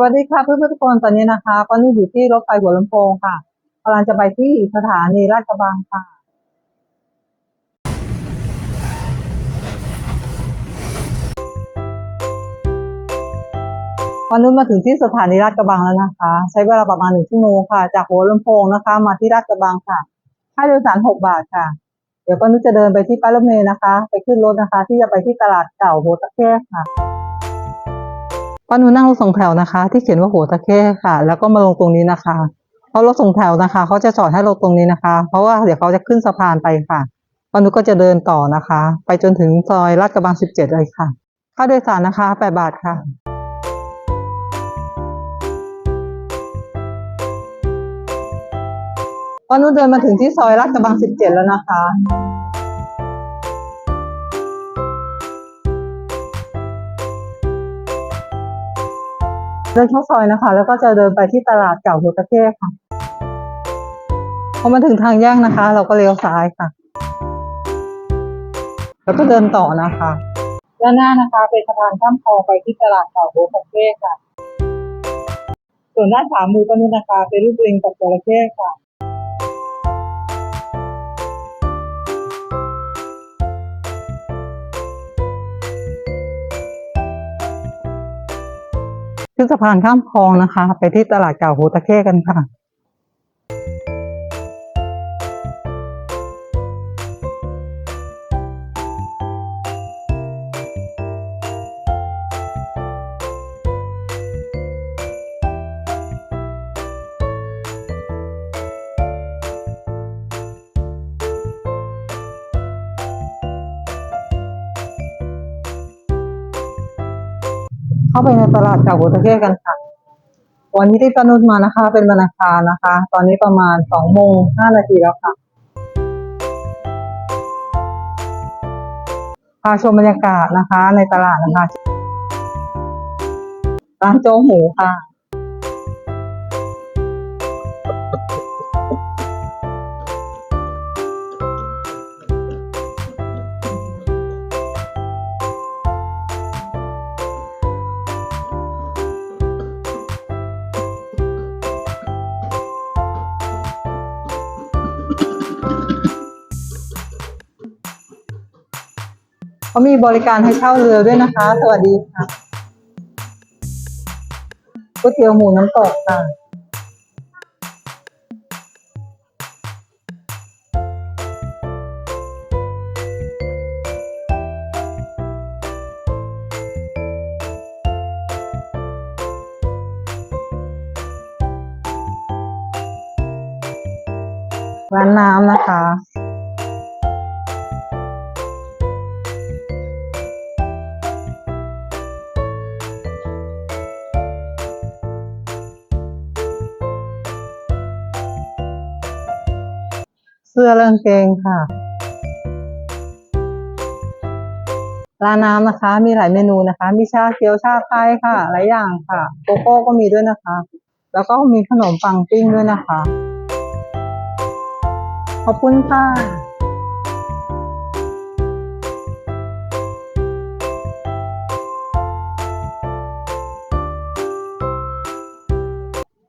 วัสดีค่ะเพื่อนๆทุกคนตอนนี้นะคะก็นี่อยู่ที่รถไฟหัวลำโพงค่ะกำลังจะไปที่สถานีราชบังค่ะวันนี้มาถึงที่สถานีราชบังแล้วนะคะ ใช้เวลาประมาณหนึ่งชั่วโมงค่ะ จากหัวลำโพงนะคะ มาที่ราชบังค่ะค่าโดยสารหกบาทค่ะ เดี๋ยวก็นุชจะเดินไปที่ป้ายรถเมล์นะคะ ไปขึ้นรถนะคะ ที่จะไปที่ตลาดเก่าโหตะแคกค่ะ ป้าหนูนั่งรถสองแถวนะคะ ที่เขียนว่าหัวตะเข้ค่ะ แล้วก็มาลงตรงนี้นะคะ เพราะรถสองแถวนะคะเขาจะจอดให้ลงตรงนี้นะคะ เพราะว่าเดี๋ยวเขาจะขึ้นสะพานไปค่ะป้าหนูก็จะเดินต่อนะคะ ไปจนถึงซอยลาดกระบังสิบเจ็ดเลยค่ะ ค่าโดยสารนะคะแปดบาทค่ะป้าหนูเดินมาถึงที่ซอยลาดกระบังสิบเจ็ดแล้วนะคะ เดินเข้าซอยนะคะ แล้วก็จะเดินไปที่ตลาดเก่าหัวตะเข้ค่ะพอมาถึงทางแยกนะคะ เราก็เลี้ยวซ้ายค่ะ แล้วก็เดินต่อนะคะด้านหน้านะคะเป็นสะพานข้ามคลองไปที่ตลาดเก่าหัวตะเข้ค่ะ ส่วนด้านขวามือก็นู่นนะคะเป็นรูปลิงกับจระเข้ค่ะ ขึ้นสะพานข้ามคลองนะคะ ไปที่ตลาดเก่าโฮตะเข้กันค่ะ เข้าไปในตลาดเก่าหัวตะเกียกันค่ะ วันนี้ที่ปานุษมานะคะ เป็นวันอังคารนะคะ ตอนนี้ประมาณสองโมงห้านาทีแล้วค่ะพาชมบรรยากาศนะคะ ในตลาดนะคะร้านโจ๊กหมูค่ะ เขามีบริการให้เช่าเรือด้วยนะคะ สวัสดีค่ะก๋วยเตี๋ยวหมูน้ำตกค่ะร้านน้ำนะคะ สื้อเรื่องเกงค่ะ ร้านน้ำนะคะ มีหลายเมนูนะคะ มีชาเขียวชาไทยค่ะ หลายอย่างค่ะ โกโก้ก็มีด้วยนะคะ แล้วก็มีขนมปังปิ้งด้วยนะคะ ขอบคุณค่ะ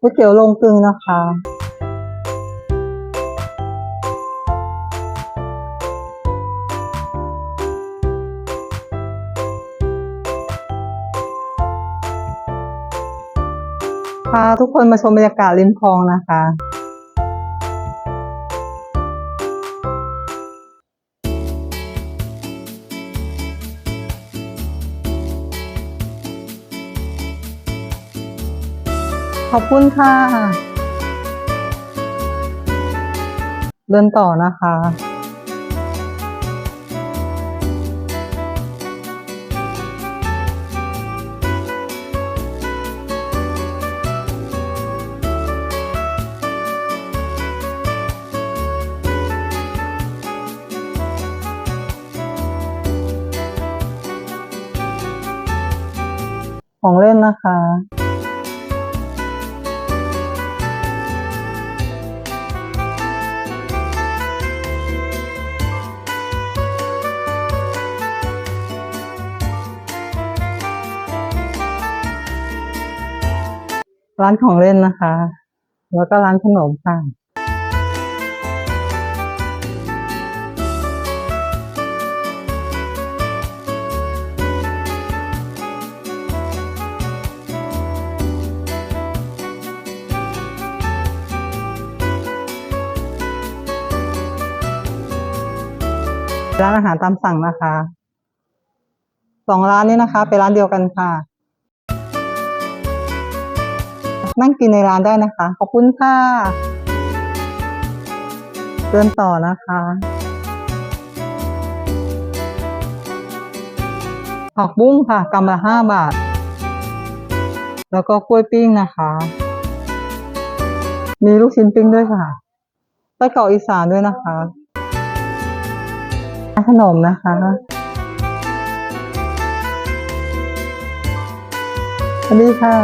ก๋วยเตี๋ยวลงกึงนะคะาทุกคนมาชมบรรยากาศริมคลองนะคะ ขอบคุณค่ะ เดินต่อนะคะ ของเล่นนะคะ ร้านของเล่นนะคะ แล้วก็ร้านขนมค่ะ ร้านอาหารตามสั่งนะคะสองร้านนี้นะคะเป็นร้านเดียวกันค่ะ นั่งกินในร้านได้นะคะ ขอบคุณค่ะเดินต่อนะคะ ผักบุ้งค่ะกำละห้าบาท แล้วก็กล้วยปิ้งนะคะ มีลูกชิ้นปิ้งด้วยค่ะไส้กรอกอีสานด้วยนะคะ ขนมนะคะ สวัสดีค่ะ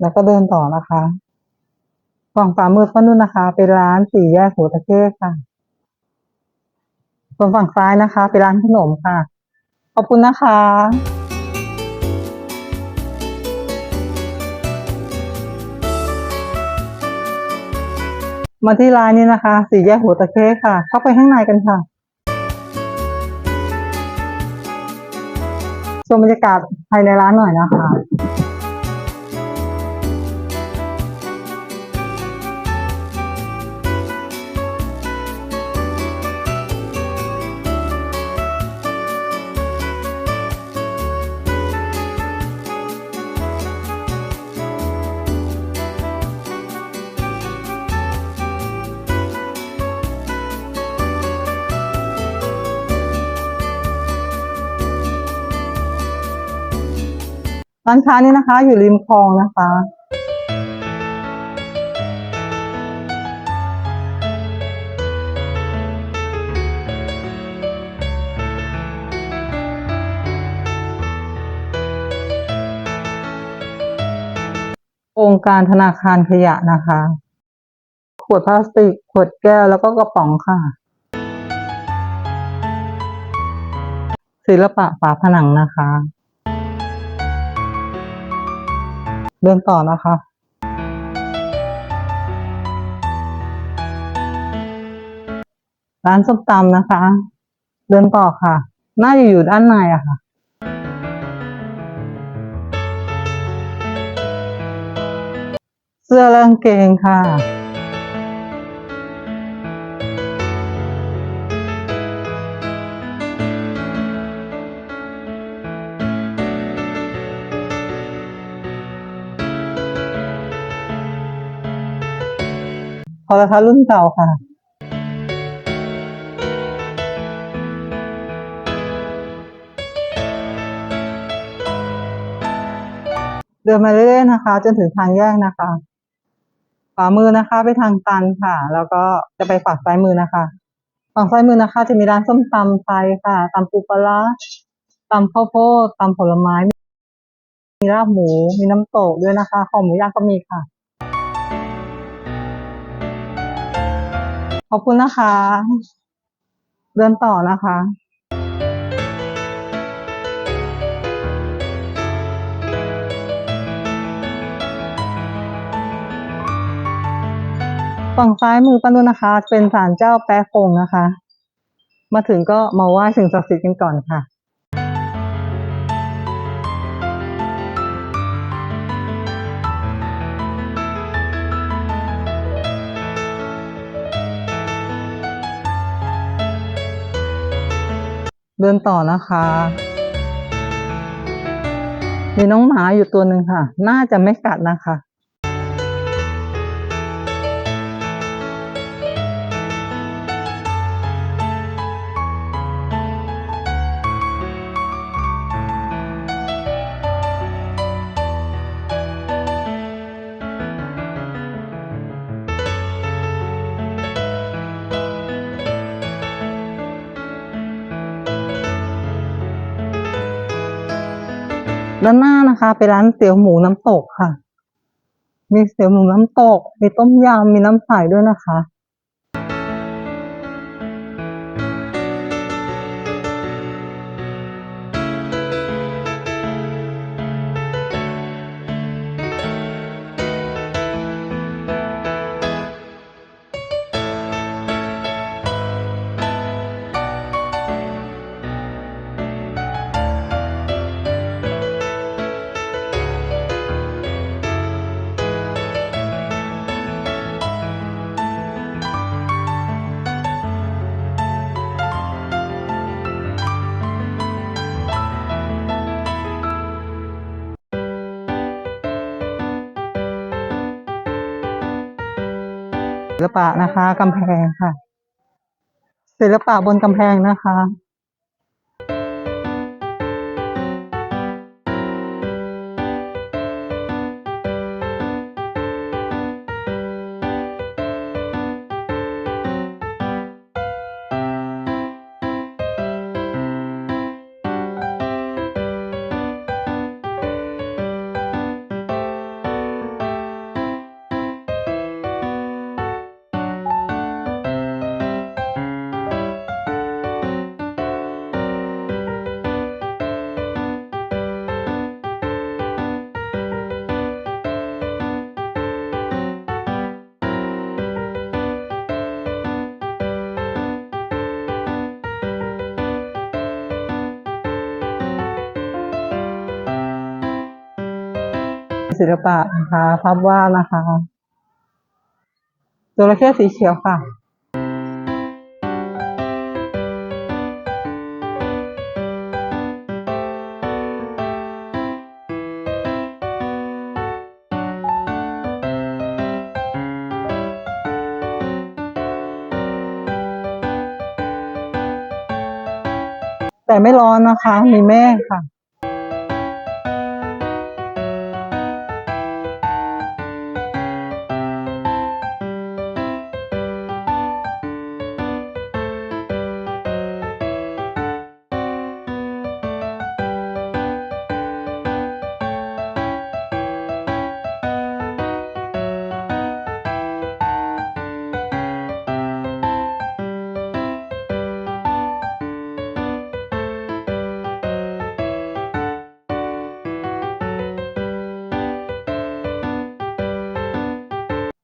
แล้วก็เดินต่อนะคะ ฝั่งขวามือก็นู่นนะคะ เป็นร้านสี่แยกหัวตะเข้ค่ะส่วนฝั่งซ้ายนะคะ เป็นร้านขนมค่ะ ขอบคุณนะคะมาที่ร้านนี้นะคะ สี่แยกหัวตะเข้ค่ะ เข้าไปข้างในกันค่ะชมบรรยากาศภายในร้านหน่อยนะคะ ร้านค้านี่นะคะ อยู่ริมคลองนะคะองค์การธนาคารขยะนะคะ ขวดพลาสติก ขวดแก้วแล้วก็กระป๋องค่ะ ศิลปะฝาผนังนะคะ เดินต่อนะคะร้านส้มตำนะคะ เดินต่อค่ะ น่าจะอยู่ด้านในอะค่ะ เสื้อเรื่องเกงค่ะ พอแล้วคะรุ่นเก่าค่ะเดินมาเรื่อยๆนะคะ จนถึงทางแยกนะคะขวามือนะคะ ไปทางตันค่ะ แล้วก็จะไปฝั่งซ้ายมือนะคะฝั่งซ้ายมือนะคะ จะมีร้านส้มตำไทยค่ะตำปูปลาร้าตำข้าวโพดตำผลไม้ มีลาบหมูมีน้ำตกด้วยนะคะข้าวหมูย่างก็มีค่ะ ขอบคุณนะคะ เดินต่อนะคะฝั่งซ้ายมือป้านุนนะคะ เป็นศาลเจ้าแป๊ะคงนะคะ มาถึงก็มาไหว้สิ่งศักดิ์สิทธิ์กันก่อนค่ะ เดินต่อนะคะ มีน้องหมาอยู่ตัวหนึ่งค่ะ น่าจะไม่กัดนะคะ ด้านหน้านะคะเป็นร้านเตี๋ยวหมูน้ำตกค่ะ มีเตี๋ยวหมูน้ำตก มีต้มยำมีน้ำใสด้วยนะคะ ศิลปะนะคะกำแพงค่ะ ศิลปะบนกำแพงนะคะ ศิลปะนะคะภาพวาดนะคะจระเข้สีเขียวค่ะแต่ไม่ร้อนนะคะ มีเมฆค่ะ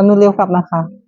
มนุเร็วกลับนะคะ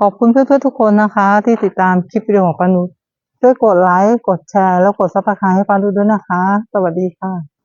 ขอบคุณเพื่อนๆทุกคนนะคะ ที่ติดตามคลิปวิดีโอของปานุช่วยกดไลค์ กดแชร์ แล้วกดซับสไครต์ให้ปานุด้วยนะคะ สวัสดีค่ะ